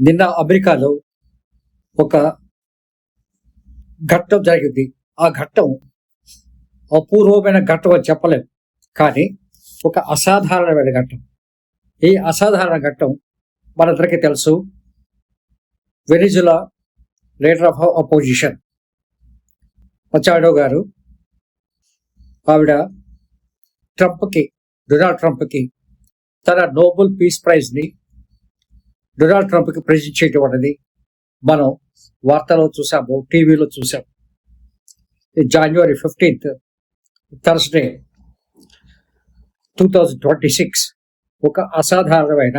నిన్న అమెరికాలో ఒక ఘట్టం జరిగింది. ఆ ఘట్టం అపూర్వమైన ఘట్టం అని చెప్పలేం. కానీ ఒక అసాధారణమైన ఘట్టం. ఈ అసాధారణ ఘట్టం మనందరికీ తెలుసు. Venezuela leader of opposition. Machado గారు ఆవిడ ట్రంప్కి డొనాల్డ్ ట్రంప్కి తన నోబెల్ పీస్ ప్రైజ్ని డొనాల్డ్ ట్రంప్కి ప్రెజెంట్ చేయడం అనేది మనం వార్తలో చూసాము టీవీలో చూసాం January fifteenth Thursday two thousand twenty six ఒక అసాధారణమైన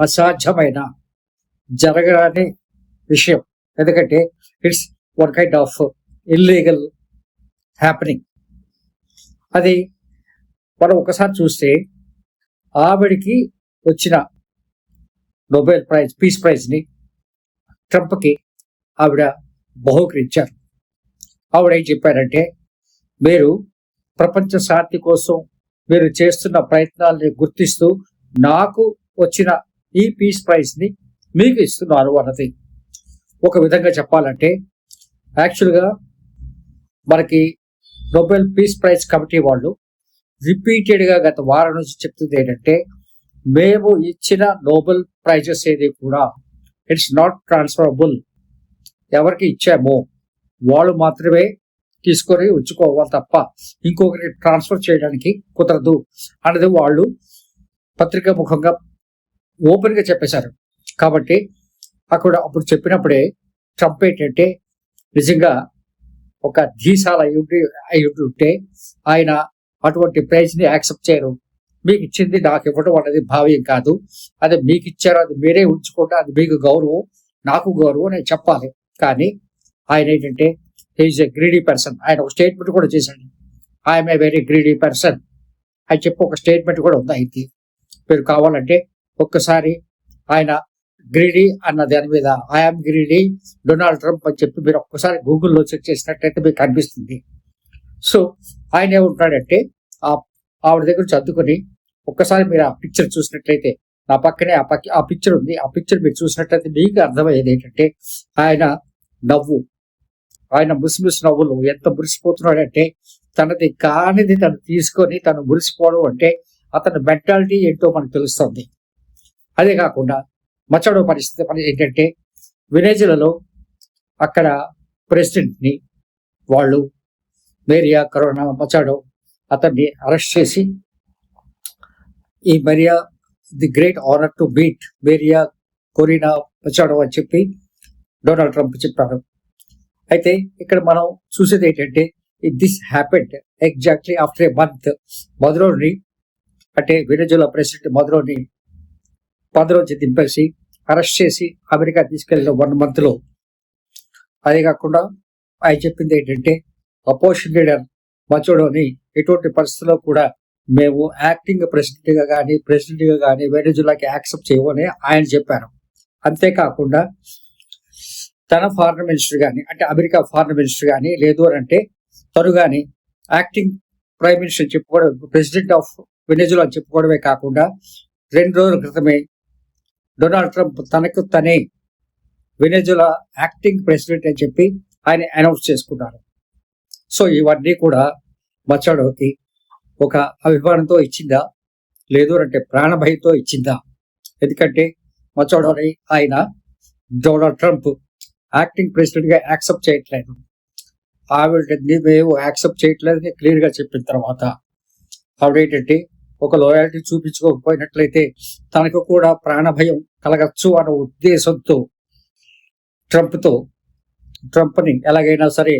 అసాధ్యమైన జరగరాని విషయం. ఎందుకంటే it's one kind of illegal happening అది మనం ఒకసారి చూస్తే ఆవిడికి వచ్చిన నోబెల్ ప్రైజ్ పీస్ ప్రైజ్ని ట్రంప్కి ఆవిడ బహుకరించారు. ఆవిడ ఏం చెప్పారంటే మీరు ప్రపంచ శాంతి కోసం మీరు చేస్తున్న ప్రయత్నాల్ని గుర్తిస్తూ నాకు వచ్చిన ఈ పీస్ ప్రైజ్ని మీకు ఇస్తున్నారు అన్నది. ఒక విధంగా చెప్పాలంటే యాక్చువల్గా మనకి నోబెల్ పీస్ ప్రైజ్ కమిటీ వాళ్ళు రిపీటెడ్గా గత వారం నుంచి చెప్తుంది ఏంటంటే మేము ఇచ్చిన నోబెల్ ప్రైజెస్ ఏది కూడా ఇట్స్ నాట్ ట్రాన్స్ఫరబుల్. ఎవరికి ఇచ్చామో వాళ్ళు మాత్రమే తీసుకొని ఉంచుకోవాలి తప్ప ఇంకొకరికి ట్రాన్స్ఫర్ చేయడానికి కుదరదు అనేది వాళ్ళు పత్రిక ముఖంగా ఓపెన్గా చెప్పేశారు. కాబట్టి అక్కడ అప్పుడు చెప్పినప్పుడే ట్రంప్ ఏంటంటే నిజంగా ఒక ధీసాల అయ్యుండి అయి ఉంటే ఆయన అటువంటి ప్రైజ్ని యాక్సెప్ట్ చేయరు. మీకు ఇచ్చింది నాకు ఇవ్వడం అనేది భావ్యం కాదు. అది మీకు ఇచ్చారు అది మీరే ఉంచుకుంటే అది మీకు గౌరవం. నాకు గౌరవం నేను చెప్పాలి. కానీ ఆయన ఏంటంటే హీఈస్ ఎ గ్రీడీ పర్సన్ ఆయన ఒక స్టేట్మెంట్ కూడా చేశాడు. I'm a very greedy person అని చెప్పి ఒక స్టేట్మెంట్ కూడా ఉంది అయితే మీరు కావాలంటే ఒక్కసారి ఆయన గ్రీడీ అన్న దాని మీద ఐఎమ్ గ్రీడీ డొనాల్డ్ ట్రంప్ అని చెప్పి మీరు ఒక్కసారి గూగుల్లో చెక్ చేసినట్టయితే మీకు కనిపిస్తుంది. సో ఆయన ఏమంటాడంటే ఆ ఆవిడ దగ్గర చదువుకొని ఒక్కసారి మీరు ఆ పిక్చర్ చూసినట్లయితే నా పక్కనే ఆ పక్క ఆ పిక్చర్ ఉంది. ఆ పిక్చర్ మీరు చూసినట్లయితే మీకు అర్థమయ్యేది ఏంటంటే ఆయన నవ్వు. ఆయన ముసిముసి నవ్వులు. ఎంత మురిసిపోతున్నాడంటే తనది కానిది తను తీసుకొని తను మురిసిపోవడం అంటే అతని మెంటాలిటీ ఏంటో మనకు తెలుస్తుంది. అదే కాకుండా మచ్చడో పరిస్థితి పని ఏంటంటే విలేజ్లలో అక్కడ ప్రెసిడెంట్ని వాళ్ళు మేరియా కరోనా మచాడో అతన్ని అరెస్ట్ చేసి ఈ Maria the great honour to beat Maria Corina Machado అని చెప్పి డొనాల్డ్ ట్రంప్ చెప్పారు. అయితే ఇక్కడ మనం చూసేది ఏంటంటే this happened exactly after a month మధురోని అంటే వెనజులా ప్రెసిడెంట్ మధురోని పదరోజు దింపేసి అరెస్ట్ చేసి అమెరికా తీసుకెళ్ళిన వన్ మంత్లో. అదే కాకుండా ఆయన చెప్పింది ఏంటంటే అపోజిషన్ లీడర్ మచోడోని ఎటువంటి పరిస్థితుల్లో కూడా మేము యాక్టింగ్ ప్రెసిడెంట్గా కానీ ప్రెసిడెంట్గా కానీ వెనజులాకి యాక్సెప్ట్ చేయమని ఆయన చెప్పారు. అంతేకాకుండా తన ఫారిన్ మినిస్టర్ కానీ అంటే అమెరికా ఫారిన్ మినిస్టర్ కానీ లేదు అని అంటే తను కానీ యాక్టింగ్ ప్రైమ్ మినిస్టర్ చెప్పుకోవడం ప్రెసిడెంట్ ఆఫ్ వెనజులా చెప్పుకోవడమే కాకుండా రెండు రోజుల క్రితమే డొనాల్డ్ ట్రంప్ తనకు తనే వెనజులా యాక్టింగ్ ప్రెసిడెంట్ అని చెప్పి ఆయన అనౌన్స్ చేసుకున్నారు. సో ఇవన్నీ కూడా మచ్చడోకి ఒక అభిమానంతో ఇచ్చిందా? లేదు అంటే ప్రాణభయంతో ఇచ్చిందా? ఎందుకంటే మచ్చడోని ఆయన డొనాల్డ్ ట్రంప్ యాక్టింగ్ ప్రెసిడెంట్గా యాక్సెప్ట్ చేయట్లేదు. ఆవిడని మేము యాక్సెప్ట్ చేయట్లేదని క్లియర్గా చెప్పిన తర్వాత ఆవిడ ఏంటంటే ఒక లోయాలిటీ చూపించుకోకపోయినట్లయితే తనకు కూడా ప్రాణభయం కలగచ్చు అన్న ఉద్దేశంతో ట్రంప్తో ట్రంప్ని ఎలాగైనా సరే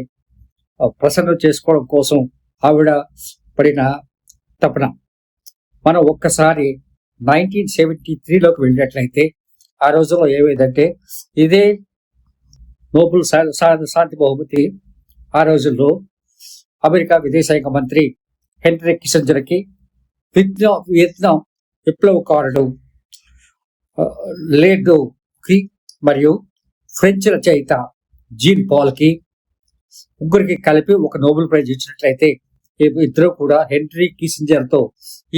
ప్రసన్నం చేసుకోవడం కోసం ఆవిడ పడిన తపన. మనం ఒక్కసారి నైన్టీన్ సెవెంటీ త్రీలోకి వెళ్ళినట్లయితే ఆ రోజుల్లో ఏమైందంటే ఇదే నోబెల్ శాంతి బహుమతి ఆ రోజుల్లో అమెరికా విదేశాంగ మంత్రి హెన్రీ కిసంజర్కి వియత్నాం వియత్నాం విప్లవకారుడు లేడోకి మరియు ఫ్రెంచ్ రచయిత జీన్ పాల్కి ముగ్గురికి కలిపి ఒక నోబెల్ ప్రైజ్ ఇచ్చినట్లయితే ఇద్దరు కూడా హెన్రీ కిసింజర్తో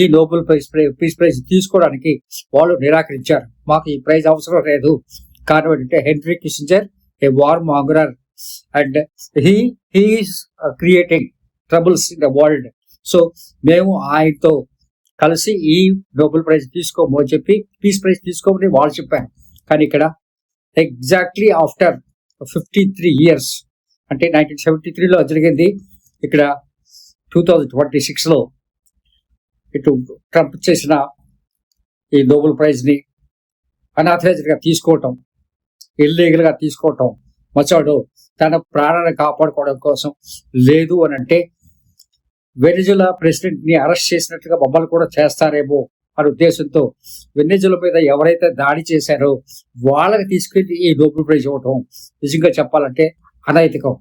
ఈ నోబెల్ ప్రైజ్ పీస్ ప్రైజ్ తీసుకోవడానికి వాళ్ళు నిరాకరించారు. మాకు ఈ ప్రైజ్ అవసరం లేదు. కారణం ఏంటంటే Henry Kissinger a war monger and he he's creating troubles in the world. So మేము ఆయనతో కలిసి ఈ నోబెల్ ప్రైజ్ తీసుకోము అని చెప్పి పీస్ ప్రైజ్ తీసుకోమని వాళ్ళు చెప్పారు. కానీ ఇక్కడ exactly after fifty three years అంటే నైన్టీన్ సెవెంటీ త్రీలో జరిగింది. ఇక్కడ టూ థౌజండ్ ట్వంటీ సిక్స్లో ఇటు ట్రంప్ చేసిన ఈ నోబెల్ ప్రైజ్ని అనాథరైజ్డ్గా తీసుకోవటం ఇల్లీగల్గా తీసుకోవటం మచాడు తన ప్రాణాన్ని కాపాడుకోవడం కోసం లేదు అని అంటే వెనిజులా ప్రెసిడెంట్ని అరెస్ట్ చేసినట్టుగా మమ్మల్ని కూడా చేస్తారేమో అనే ఉద్దేశంతో వెన్నెజుల మీద ఎవరైతే దాడి చేశారో వాళ్ళకి తీసుకెళ్ళి ఈ నోబెల్ ప్రైజ్ ఇవ్వటం. నిజంగా చెప్పాలంటే అనైతికం.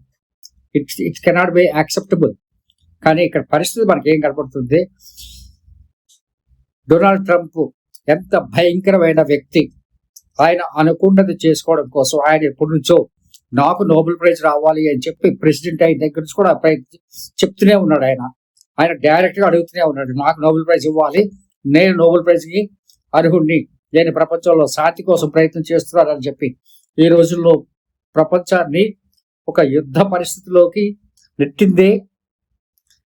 It it cannot be acceptable కానీ ఇక్కడ పరిస్థితి మనకి ఏం కనపడుతుంది? డొనాల్డ్ ట్రంప్ ఎంత భయంకరమైన వ్యక్తి. ఆయన అనుకున్నది చేసుకోవడం కోసం ఆయన ఎప్పటి నుంచో నాకు నోబెల్ ప్రైజ్ రావాలి అని చెప్పి ప్రెసిడెంట్ అయిన దగ్గర నుంచి కూడా చెప్తూనే ఉన్నాడు ఆయన. ఆయన డైరెక్ట్గా అడుగుతూనే ఉన్నాడు నాకు నోబెల్ ప్రైజ్ ఇవ్వాలి. నేను నోబెల్ ప్రైజ్కి అర్హుడిని నేను ప్రపంచంలో శాంతి కోసం ప్రయత్నం చేస్తున్నానని చెప్పి. ఈ రోజుల్లో ప్రపంచాన్ని ఒక యుద్ధ పరిస్థితిలోకి నెట్టిందే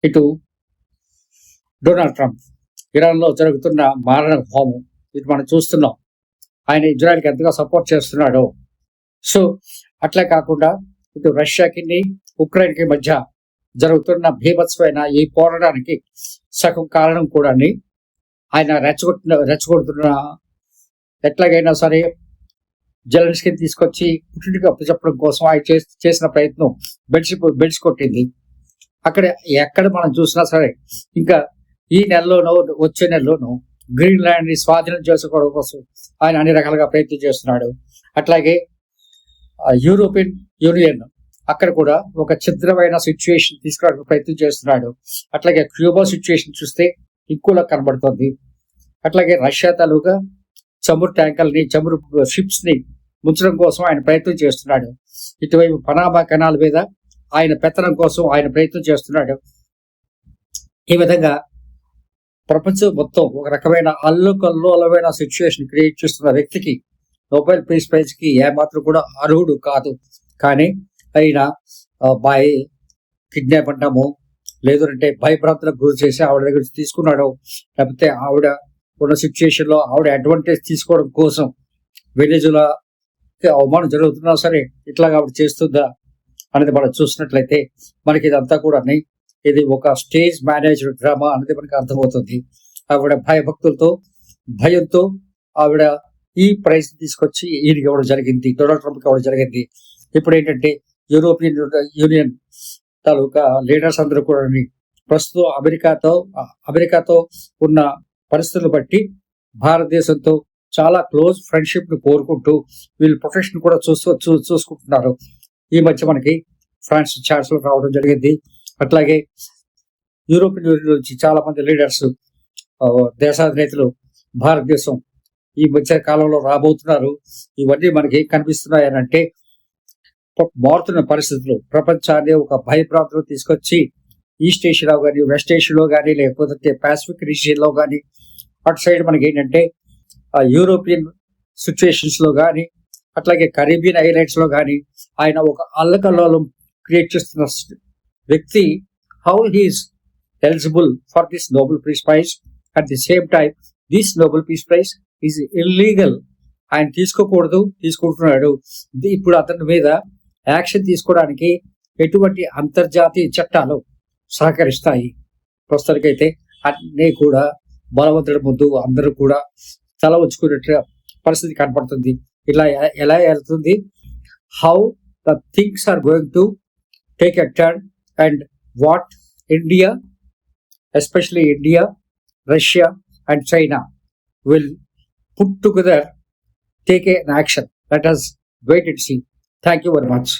ఇటు డొనాల్డ్ ట్రంప్. ఇరాన్లో జరుగుతున్న మారణ హోమం ఇది మనం చూస్తున్నాం. ఆయన ఇజ్రాయెల్కి ఎంతగా సపోర్ట్ చేస్తున్నాడో. సో అట్లే కాకుండా ఇటు రష్యాకి ఉక్రెయిన్కి మధ్య జరుగుతున్న భీభత్సమైన ఈ పోరాటానికి సగం కారణం కూడా ఆయన రెచ్చగొట్టిన రెచ్చగొడుతున్న ఎట్లాగైనా సరే జలన్స్కి తీసుకొచ్చి పుట్టింటికి చెప్పడం కోసం ఆయన చేసిన ప్రయత్నం బెడిసి బెడిసి కొట్టింది. అక్కడ ఎక్కడ మనం చూసినా సరే ఇంకా ఈ నెలలోనో వచ్చే నెలలోనూ గ్రీన్ని స్వాధీనం చేసుకోవడం కోసం ఆయన అన్ని రకాలుగా ప్రయత్నం చేస్తున్నాడు. అట్లాగే యూరోపియన్ యూనియన్ అక్కడ కూడా ఒక చిత్రమైన సిచ్యువేషన్ తీసుకురావడానికి ప్రయత్నం చేస్తున్నాడు. అట్లాగే క్యూబా సిచ్యువేషన్ చూస్తే ఇంకోలా కనబడుతుంది. అట్లాగే రష్యా తాలూకా చమురు ట్యాంకర్ని చమురు షిప్స్ని ముంచడం కోసం ఆయన ప్రయత్నం చేస్తున్నాడు. ఇటువైపు పనామా కెనాల్ మీద ఆయన పెత్తనం కోసం ఆయన ప్రయత్నం చేస్తున్నాడు. ఈ విధంగా ప్రపంచం మొత్తం ఒక రకమైన అల్లుకల్లోలమైన సిచ్యువేషన్ క్రియేట్ చేస్తున్న వ్యక్తికి నోబెల్ పీస్ ప్రైజ్కి ఏమాత్రం కూడా అర్హుడు కాదు. కానీ ఆయన బాయ్ కిడ్నాప్ అంటాము లేదంటే భయభ్రాంతులకు గురి చేసి ఆవిడ దగ్గర తీసుకున్నాడు లేకపోతే ఆవిడ ఉన్న సిచ్యువేషన్లో ఆవిడ అడ్వాంటేజ్ తీసుకోవడం కోసం వెనేజులా అవమానం జరుగుతున్నా సరే ఇట్లాగా ఆవిడ చేస్తుందా? అనేది మనం చూసినట్లయితే మనకి ఇదంతా కూడా ఇది ఒక స్టేజ్ మేనేజ్డ్ డ్రామా అనేది మనకి అర్థమవుతుంది. ఆవిడ భయభక్తులతో భయంతో ఆవిడ ఈ ప్రైజ్ తీసుకొచ్చి ఈయనకి ఇవ్వడం జరిగింది డొనాల్డ్ ట్రంప్కి ఇవ్వడం జరిగింది. ఇప్పుడు ఏంటంటే యూరోపియన్ యూనియన్ తాలూకా లీడర్స్ అందరూ కూడా ప్రస్తుతం అమెరికాతో అమెరికాతో ఉన్న పరిస్థితులు బట్టి భారతదేశంతో చాలా క్లోజ్ ఫ్రెండ్షిప్ని కోరుకుంటూ వీళ్ళు ప్రొటెక్షన్ కూడా చూస్తూ చూ చూసుకుంటున్నారు. ఈ మధ్య మనకి ఫ్రాన్స్ ఛాన్సలర్ రావడం జరిగింది. అట్లాగే యూరోపియన్ యూనియన్ నుంచి చాలా మంది లీడర్స్ దేశాధినేతలు భారతదేశం ఈ మధ్య కాలంలో రాబోతున్నారు. ఇవన్నీ మనకి కనిపిస్తున్నాయనంటే కనిపిస్తున్నాయి అని అంటే మారుతున్న పరిస్థితులు. ప్రపంచాన్ని ఒక భయప్రాంతంలో తీసుకొచ్చి ఈస్ట్ ఏషియాలో కానీ వెస్ట్ ఏషియాలో కానీ లేకపోతే పాసిఫిక్ రీజియన్లో కానీ అటు సైడ్ మనకి ఏంటంటే యూరోపియన్ సిచ్యువేషన్స్లో కానీ అట్లాగే కరీబియన్ ఐలాండ్స్లో కానీ ఆయన ఒక అల్లకల్లోలం క్రియేట్ చేస్తున్న వ్యక్తి how he's eligible for this Nobel peace prize at the same time this Nobel peace prize is illegal ఆయన తీసుకోకూడదు తీసుకుంటున్నాడు. ఇప్పుడు అతని మీద యాక్షన్ తీసుకోవడానికి ఎటువంటి అంతర్జాతీయ చట్టాలు సహకరిస్తాయి. ప్రస్తుతానికైతే అన్నీ కూడా బలవంతుడి ముందు అందరూ కూడా తల ఉంచుకున్నట్టు పరిస్థితి కనపడుతుంది. ఇలా ఎలా వెళ్తుంది? How the things are going to take a turn and what India especially India Russia and China will put together take an action let us wait it see thank you very much